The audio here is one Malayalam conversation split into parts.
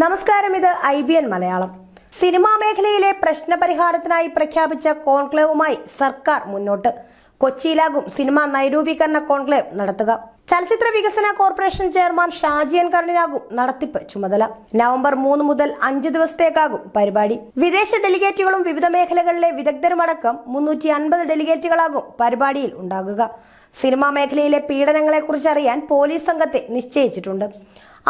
നമസ്കാരം ഇത് I B N Malayalam. Cinema മേഖലയിലെ പ്രശ്നപരിഹാരത്തിനായി പ്രഖ്യാപിച്ച കോൺക്ലേവുമായി സർക്കാർ മുന്നോട്ട്. കൊച്ചിയിലാകും സിനിമ നൈരൂപീകരണ കോൺക്ലേവ് നടത്തുക. ചലച്ചിത്ര വികസന കോർപ്പറേഷൻ ചെയർമാൻ ഷാജിയൻ കർണിനാകും നടത്തിപ്പ് ചുമതല. നവംബർ മൂന്ന് മുതൽ അഞ്ച് ദിവസത്തേക്കാകും പരിപാടി. വിദേശ ഡെലിഗേറ്റുകളും വിവിധ മേഖലകളിലെ വിദഗ്ധരുമടക്കം മുന്നൂറ്റി അൻപത് ഡെലിഗേറ്റുകളാകും പരിപാടിയിൽ ഉണ്ടാകുക. സിനിമാ മേഖലയിലെ പീഡനങ്ങളെക്കുറിച്ച് അറിയാൻ പോലീസ് സംഘത്തെ നിശ്ചയിച്ചിട്ടുണ്ട്.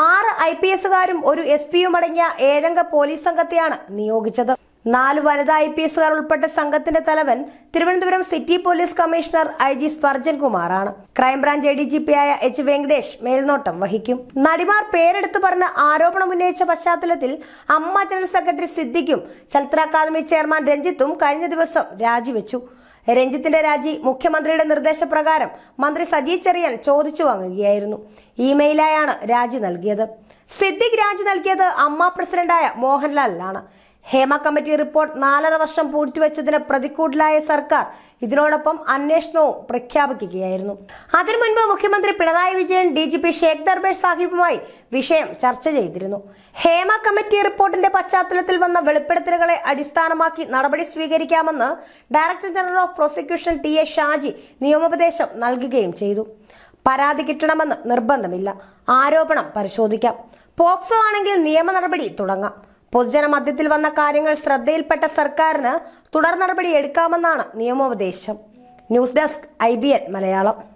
ആറ് ഐ പി എസുകാരും ഒരു എസ് പിയും അടങ്ങിയ ഏഴംഗ പോലീസ് സംഘത്തെയാണ് നിയോഗിച്ചത്. നാല് വനിതാ ഐ പി എസുകാർ ഉൾപ്പെട്ട സംഘത്തിന്റെ തലവൻ Thiruvananthapuram city police commissioner I G Sparjan കുമാറാണ് crime branch A D G P ആയ എച്ച് വെങ്കടേഷ് മേൽനോട്ടം വഹിക്കും. നടിമാർ പേരെടുത്തു പറഞ്ഞ ആരോപണം ഉന്നയിച്ച പശ്ചാത്തലത്തിൽ അമ്മ ജനറൽ സെക്രട്ടറി സിദ്ദിഖും ചലച്ചിത്ര അക്കാദമി ചെയർമാൻ രഞ്ജിത്തും കഴിഞ്ഞ ദിവസം രാജിവെച്ചു. രഞ്ജിത്തിന്റെ രാജി മുഖ്യമന്ത്രിയുടെ നിർദ്ദേശപ്രകാരം മന്ത്രി സജി ചെറിയൻ ചോദിച്ചു വാങ്ങുകയായിരുന്നു. ഇമെയിലായാണ് രാജി നൽകിയത്. സിദ്ദിഖ് രാജി നൽകിയത് അമ്മ പ്രസിഡന്റായ മോഹൻലാലിനാണ്. ഹേമ കമ്മിറ്റി റിപ്പോർട്ട് നാലര വർഷം പൂഴ്ത്തിവെച്ചതിന് പ്രതിക്കൂട്ടിലായ സർക്കാർ ഇതിനോടൊപ്പം അന്വേഷണവും പ്രഖ്യാപിക്കുകയായിരുന്നു. അതിനു മുൻപ് മുഖ്യമന്ത്രി Pinarayi Vijayan D G P Sheikh Darvesh സാഹിബുമായി വിഷയം ചർച്ച ചെയ്തിരുന്നു. ഹേമ കമ്മിറ്റി റിപ്പോർട്ടിന്റെ പശ്ചാത്തലത്തിൽ വന്ന വെളിപ്പെടുത്തലുകളെ അടിസ്ഥാനമാക്കി നടപടി സ്വീകരിക്കാമെന്ന് director general of prosecution T A Shaji നിയമോപദേശം നൽകുകയും ചെയ്തു. പരാതി കിട്ടണമെന്ന് നിർബന്ധമില്ല. ആരോപണം പരിശോധിക്കാം. പോക്സോ ആണെങ്കിൽ നിയമ നടപടി തുടങ്ങാം. പൊതുജന മധ്യത്തിൽ വന്ന കാര്യങ്ങൾ ശ്രദ്ധയിൽപ്പെട്ട സർക്കാരിന് തുടർ നടപടി എടുക്കാമെന്നാണ് നിയമോപദേശം. News desk I Malayalam.